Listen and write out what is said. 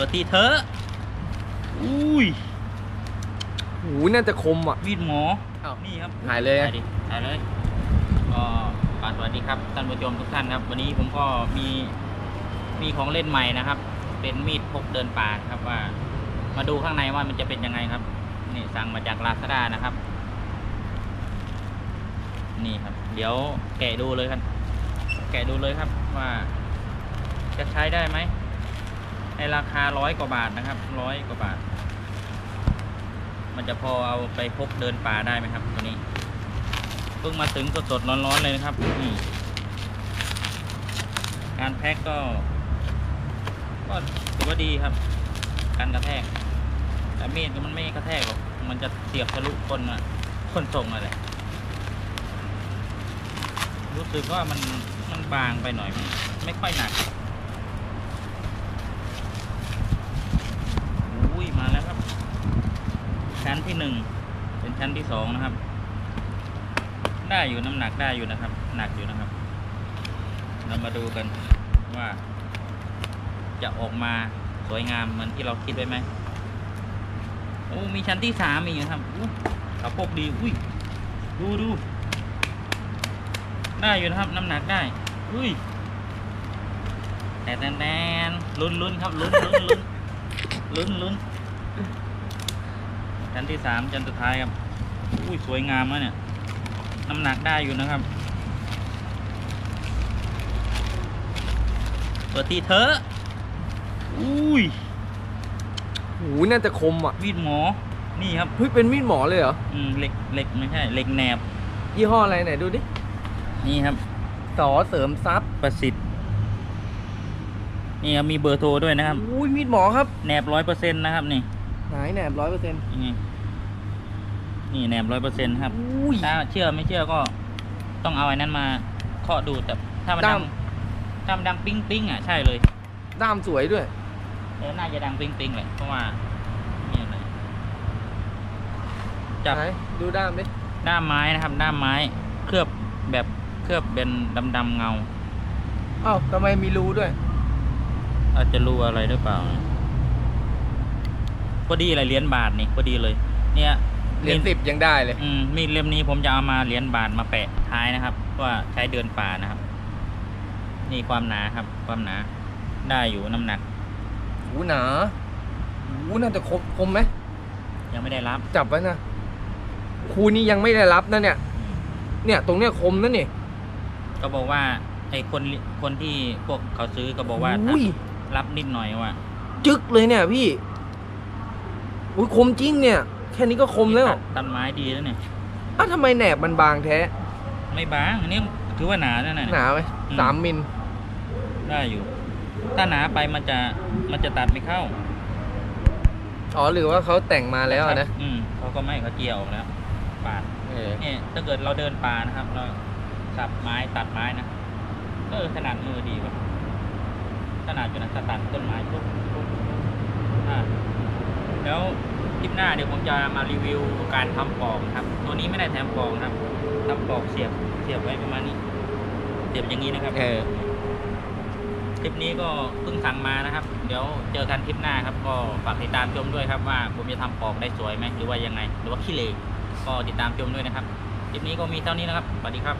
ตัวทีเถอะอุ้ยหูน่าจะคมอะมีดหมออ้าวนี่ครับหายเลยอะถ่ายดิถ่ายเลยก็อ่าสวัสดีครับท่านผู้ชมทุกท่านครับ วันนี้ผมก็มีมีของเล่นใหม่นะครับ เป็นมีดพกเดินป่าครับว่า มาดูข้างในว่ามันจะเป็นยังไงครับ นี่สั่งมาจากลาซาด้านะครับ นี่ครับ เดี๋ยวแกะดูเลยครับ แกะดูเลยครับว่า จะใช้ได้ไหม ในราคาร้อยกว่าบาทนะครับร้อยกว่าบาท มันจะพอเอาไปพกเดินป่าได้ไหมครับตัวนี้เพิ่งมาถึงสดๆร้อนๆเลยนะครับนี่การแพ็กก็ ก็ถือว่าดีครับ การกระแทก แต่มีดมันไม่กระแทกหรอกมันจะเสียบทะลุคนอะคนส่งอะไรรู้สึกว่ามันมันบางไปหน่อยไม่ค่อยหนักอุ้ยมาแล้วครับ ชั้นที่หนึ่งเป็นชั้นที่สองนะครับ ได้อยู่น้ำหนักได้อยู่นะครับ หนักอยู่นะครับ เรามาดูกันว่า จะออกมาสวยงามเหมือนที่เราคิดไว้ไหมโอ้ มีชั้นที่สามอีกนะครับอู้กระปกดี อุ้ย ดูดู ได้อยู่นะครับ น้ำหนักได้ อุ้ย แต่แนนนลุ้นลุ้นครับ ลุ้นลุ้นลุ้นลุ้นลุ้น ชั้นที่สามชั้นสุดท้ายครับอุ้ยสวยงามนะเนี่ย น้ำหนักได้อยู่นะครับเปิดทีเถอะอุ้ยหูน่าจะคมอะมีดหมอ นี่ครับ เฮ้ยเป็นมีดหมอเลยเหรอ อืมเหล็กเหล็กไม่ใช่เหล็กแหนบ ยี่ห้ออะไรไหนดูดิ นี่ครับ สอเสริมซับประสิทธิ์ นี่ครับมีเบอร์โทรด้วยนะครับ อุ้ยมีดหมอครับ แหนบร้อยเปอร์เซ็นต์นะครับนี่ หายแหนบร้อยเปอร์เซ็นต์นี่นี่แหนบร้อยเปอร์เซ็นต์ครับอุ้ยถ้าเชื่อไม่เชื่อก็ต้องเอาไอ้นั้นมาเคาะดูแต่ถ้ามันดังดถ้ามันดังปิ้งปิ้งอะใช่เลยด้ามสวยด้วยเออน่าจะดังปิ้งปิ้งเลยเพราะว่าเนี่ยเลยจับไหนดูด้ามดิด้ามไม้นะครับ ด้ามไม้เคลือบแบบเคลือบเป็นดำดำๆเงาเอ้าทำไมมีรูด้วย อาจจะรู้อะไรหรือเปล่านะ พอดีอะไรเหรียญบาทนี่พอดีเลย เนี่ยเหรียญสิบยังได้เลย อืมมีดเล่มนี้ผมจะเอามาเหรียญบาทมาแปะท้ายนะครับว่าใช้เดินป่านะครับ นี่ความหนาครับ ความหนา ได้อยู่น้ำหนักหูหนาหูน่าจะคมคมไหมยังไม่ได้รับ จับไว้นะครูนี่ยังไม่ได้รับนะเนี่ยอืมเนี่ย ตรงเนี้ยคมนะนี่ก็บอกว่า ไอ้คนคนที่พวกเขาซื้อก็บอกว่าอุ้ยรับนิดหน่อยว่าจึกเลยเนี่ยพี่ อุ้ยคมจริงเนี่ย แค่นี้ก็คมแล้วตัดตัดไม้ดีแล้วเนี่ยอ้าวทำไมแหนบมันบางแท้ ไม่บางอันนี้ถือว่าหนาแล้วนะหนาไหมอืมสามมิลได้อยู่ ถ้าหนาไปมันจะมันจะตัดไม่เข้า อ๋อหรือว่าเขาแต่งมาแล้วอะนะ อืมเขาก็ไม่เขาเจียออกแล้ว ปาดเออเนี่ยถ้าเกิดเราเดินป่านะครับ เราสับไม้ตัดไม้นะเออขนาดมือดีว่ะขนาดจนตัดตัดต้นไม้ปุ๊บปุ๊บอ่า แล้วคลิปหน้าเดี๋ยวผมจะมารีวิวการทำปอกนะครับ ตัวนี้ไม่ได้แถมปอกนะครับทำปอกเสียบเสียบไว้ประมาณนี้ เสียบอย่างนี้นะครับเออคลิปนี้ก็เพิ่งสั่งมานะครับ เดี๋ยวเจอกันคลิปหน้าครับ ก็ฝากติดตามชมด้วยครับว่าผมจะทำปอกได้สวยไหมหรือว่ายังไง หรือว่าขี้เหร่ก็ติดตามชมด้วยนะครับคลิปนี้ก็มีเท่านี้นะครับสวัสดีครับ